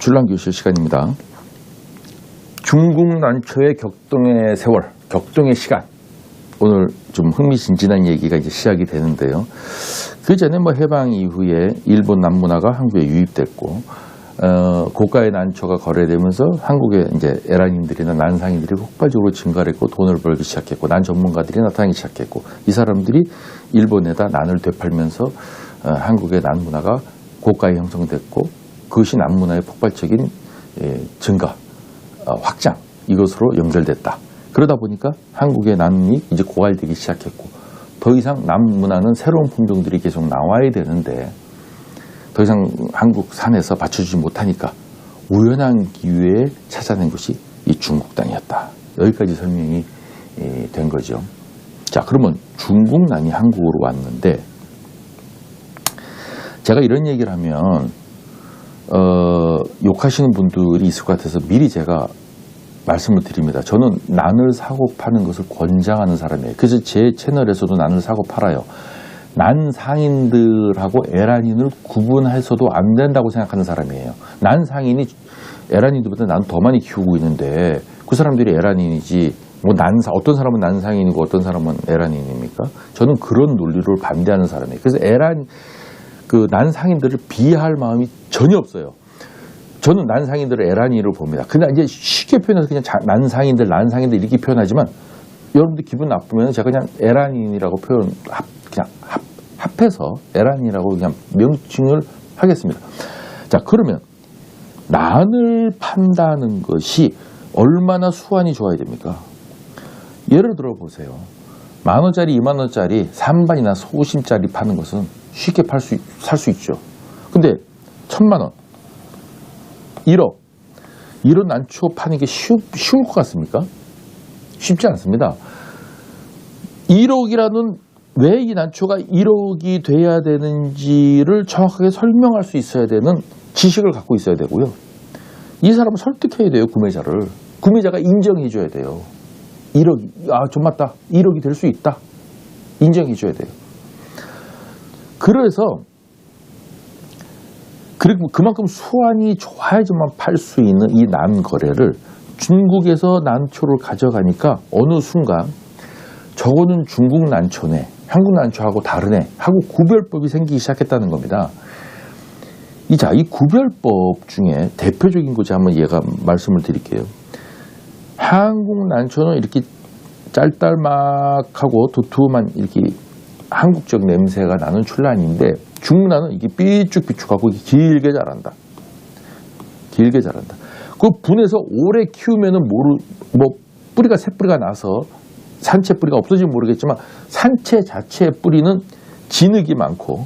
출란교실 시간입니다. 중국 난초의 격동의 세월, 격동의 시간. 오늘 좀 흥미진진한 얘기가 이제 시작이 되는데요. 그 전에 뭐 해방 이후에 일본 남문화가 한국에 유입됐고, 어, 고가의 난초가 거래되면서 한국의 이제 에란인들이나 난상인들이 폭발적으로 증가했고 돈을 벌기 시작했고 난 전문가들이 나타나기 시작했고 이 사람들이 일본에다 난을 되팔면서 어, 한국의 난 문화가 고가에 형성됐고 그것이 난 문화의 폭발적인 예, 증가, 어, 확장 이것으로 연결됐다. 그러다 보니까 한국의 난이 이제 고갈되기 시작했고 더 이상 남 문화는 새로운 품종들이 계속 나와야 되는데 더 이상 한국 산에서 받쳐주지 못하니까 우연한 기회에 찾아낸 것이 이 중국 땅이었다. 여기까지 설명이 예, 된 거죠. 자, 그러면 중국 난이 한국으로 왔는데 제가 이런 얘기를 하면 어, 욕하시는 분들이 있을 것 같아서 미리 제가 말씀을 드립니다. 저는 난을 사고 파는 것을 권장하는 사람이에요. 그래서 제 채널에서도 난을 사고 팔아요. 난 상인들하고 에란인을 구분해서도 안 된다고 생각하는 사람이에요. 난 상인이 에란인들보다 난 더 많이 키우고 있는데 그 사람들이 에란인이지 뭐 난사 어떤 사람은 난상인이고 어떤 사람은 에란인입니까? 저는 그런 논리를 반대하는 사람이에요. 그래서 에란 그 난상인들을 비하할 마음이 전혀 없어요. 저는 난상인들을 에란인으로 봅니다. 그냥 이제 쉽게 표현해서 그냥 자- 난상인들, 난상인들 이렇게 표현하지만 여러분들 기분 나쁘면 제가 그냥 에란인이라고 표현 합, 그냥 합, 합해서 에란이라고 그냥 명칭을 하겠습니다. 자 그러면 난을 판다는 것이 얼마나 수완이 좋아야 됩니까? 예를 들어 보세요. 만 원짜리, 이만 원짜리, 산반이나 소심짜리 파는 것은 쉽게 팔 수, 살 수 있죠. 근데 천만 원, 1억, 이런 난초 파는 게 쉬우, 쉬울 것 같습니까? 쉽지 않습니다. 1억이라는 왜 이 난초가 1억이 돼야 되는지를 정확하게 설명할 수 있어야 되는 지식을 갖고 있어야 되고요. 이 사람을 설득해야 돼요, 구매자를. 구매자가 인정해 줘야 돼요. 1억, 아, 좀 맞다. 1억이 될 수 있다. 인정해 줘야 돼요. 그래서, 그만큼 수완이 좋아야지만 팔 수 있는 이 난 거래를 중국에서 난초를 가져가니까 어느 순간 저거는 중국 난초네, 한국 난초하고 다르네 하고 구별법이 생기기 시작했다는 겁니다. 이 자, 이 구별법 중에 대표적인 것이 한번 얘가 말씀을 드릴게요. 한국 난초는 이렇게 짤달막하고 두툼한 이렇게 한국적 냄새가 나는 출란인데 중란은 이게 삐쭉삐쭉하고 길게 자란다. 길게 자란다. 그 분해서 오래 키우면은 모르 뭐 뿌리가 새 뿌리가 나서 산채 뿌리가 없어지면 모르겠지만 산채 자체의 뿌리는 진흙이 많고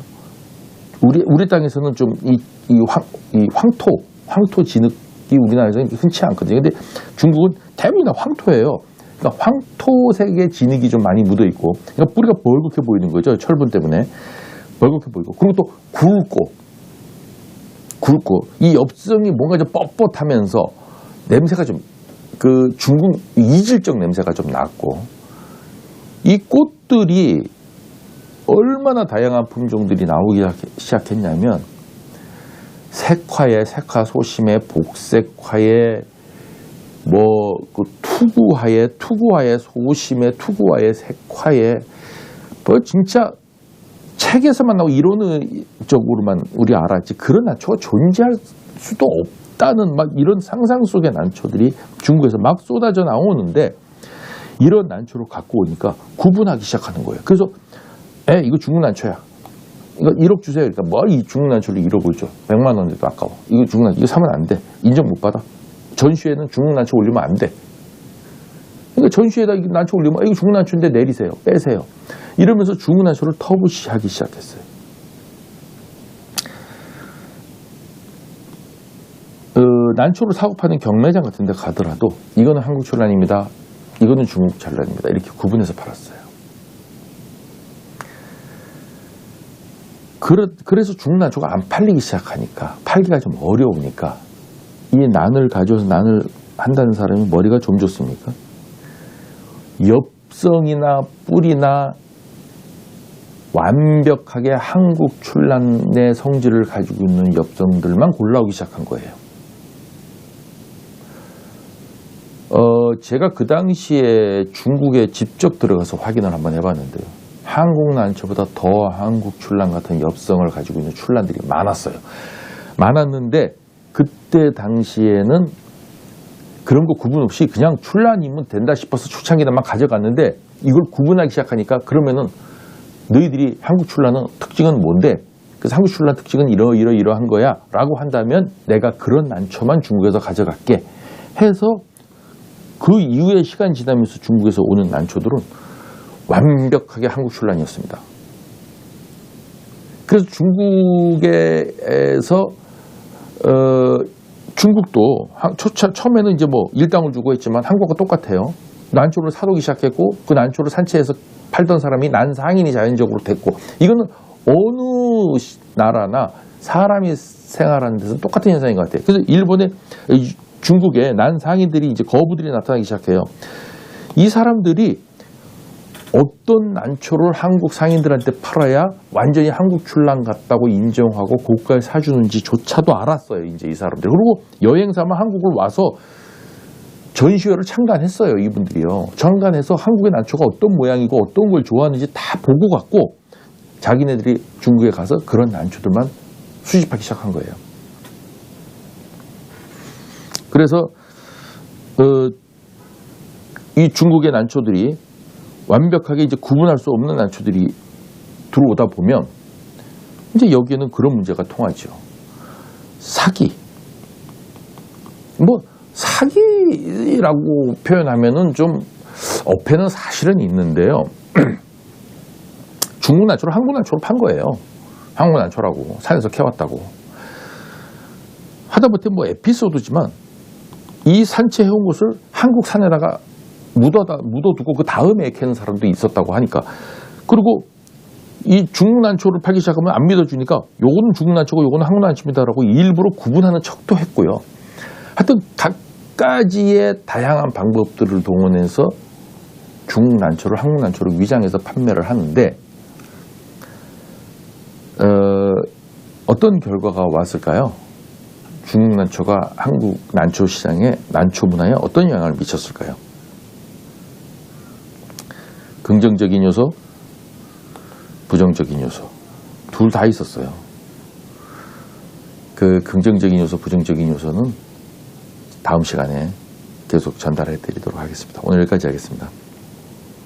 우리 우리 땅에서는 좀 이 이황 이 황토 황토 진흙이 우리나라에서는 흔치 않거든요. 근데 중국은 대부분 다 황토예요. 그러니까 황토색의 진흙이 좀 많이 묻어 있고, 그러니까 뿌리가 벌겋게 보이는 거죠. 철분 때문에. 벌겋게 보이고, 그리고 또 굵고 굵고 이 엽성이 뭔가 좀 뻣뻣하면서 냄새가 좀 그 중국 이질적 냄새가 좀 났고 이 꽃들이 얼마나 다양한 품종들이 나오기 시작했냐면 색화에 색화 소심에 복색화에 뭐 그 투구화에 투구화에 소심에 투구화에 색화에 뭐 진짜 책에서만 나오고 이론적으로만 우리 알았지 그런 난초가 존재할 수도 없다는 막 이런 상상 속의 난초들이 중국에서 막 쏟아져 나오는데 이런 난초를 갖고 오니까 구분하기 시작하는 거예요. 그래서 에 이거 중국 난초야. 이거 1억 주세요. 그러니까 뭘이 중국 난초를 1억을 줘. 100만 원에도 아까워. 이거 중국 난초 이거 사면 안 돼. 인정 못 받아. 전시회는 중국 난초 올리면 안 돼. 그러니까 전시회에다 이 난초 올리면 아, 이거 중국 난초인데 내리세요. 빼세요. 이러면서 중국 난초를 터부시하기 시작했어요. 어, 난초를 사고 파는 경매장 같은 데 가더라도 이거는 한국 출란입니다. 이거는 중국 출란입니다. 이렇게 구분해서 팔았어요. 그래, 그래서 중국 난초가 안 팔리기 시작하니까 팔기가 좀 어려우니까 이 난을 가져서 난을 한다는 사람이 머리가 좀 좋습니까? 엽성이나 뿔이나 완벽하게 한국 출란의 성질을 가지고 있는 엽성들만 골라오기 시작한 거예요. 어, 제가 그 당시에 중국에 직접 들어가서 확인을 한번 해봤는데요. 한국 난초보다 더 한국 출란 같은 엽성을 가지고 있는 출란들이 많았어요. 많았는데 그때 당시에는 그런 거 구분 없이 그냥 출란이면 된다 싶어서 초창기에만 가져갔는데 이걸 구분하기 시작하니까 그러면은 너희들이 한국 출란은 특징은 뭔데? 그래서 한국 출란 특징은 이러 이러 이러한 거야 라고 한다면 내가 그런 난초만 중국에서 가져갈게 해서 그 이후에 시간이 지나면서 중국에서 오는 난초들은 완벽하게 한국 출란이었습니다. 그래서 중국에서 어, 중국도 한- 초차, 처음에는 이제 뭐 일당을 주고 했지만 한국과 똑같아요. 난초를 사두기 시작했고 그 난초를 산채에서 팔던 사람이 난상인이 자연적으로 됐고 이거는 어느 시- 나라나 사람이 생활하는 데서 똑같은 현상인 것 같아요. 그래서 일본의 이 중국의 난상인들이 이제 거부들이 나타나기 시작해요. 이 사람들이 어떤 난초를 한국 상인들한테 팔아야 완전히 한국 출랑 같다고 인정하고 고가에 사주는지조차도 알았어요. 이제 이 사람들. 그리고 여행사만 한국을 와서 전시회를 참관했어요. 이분들이요. 참관해서 한국의 난초가 어떤 모양이고 어떤 걸 좋아하는지 다 보고 갔고 자기네들이 중국에 가서 그런 난초들만 수집하기 시작한 거예요. 그래서 어, 이 중국의 난초들이 완벽하게 이제 구분할 수 없는 난초들이 들어오다 보면 이제 여기에는 그런 문제가 통하죠. 사기. 뭐 사기라고 표현하면은 좀 어폐는 사실은 있는데요. 중국 난초를 한국 난초로 판 거예요. 한국 난초라고 산에서 캐왔다고. 하다못해 뭐 에피소드지만 이 산채 해온 것을 한국 산에다가 묻어다 묻어두고 그 다음에 캐는 사람도 있었다고 하니까 그리고 이 중국 난초를 팔기 시작하면 안 믿어주니까 요거는 중국 난초고 요거는 한국 난초입니다라고 일부러 구분하는 척도 했고요. 하여튼 각가지의 다양한 방법들을 동원해서 중국 난초를 한국 난초로 위장해서 판매를 하는데 어, 어떤 결과가 왔을까요? 중국 난초가 한국 난초 시장에 난초 문화에 어떤 영향을 미쳤을까요? 긍정적인 요소, 부정적인 요소 둘 다 있었어요. 그 긍정적인 요소, 부정적인 요소는 다음 시간에 계속 전달해 드리도록 하겠습니다. 오늘 여기까지 하겠습니다.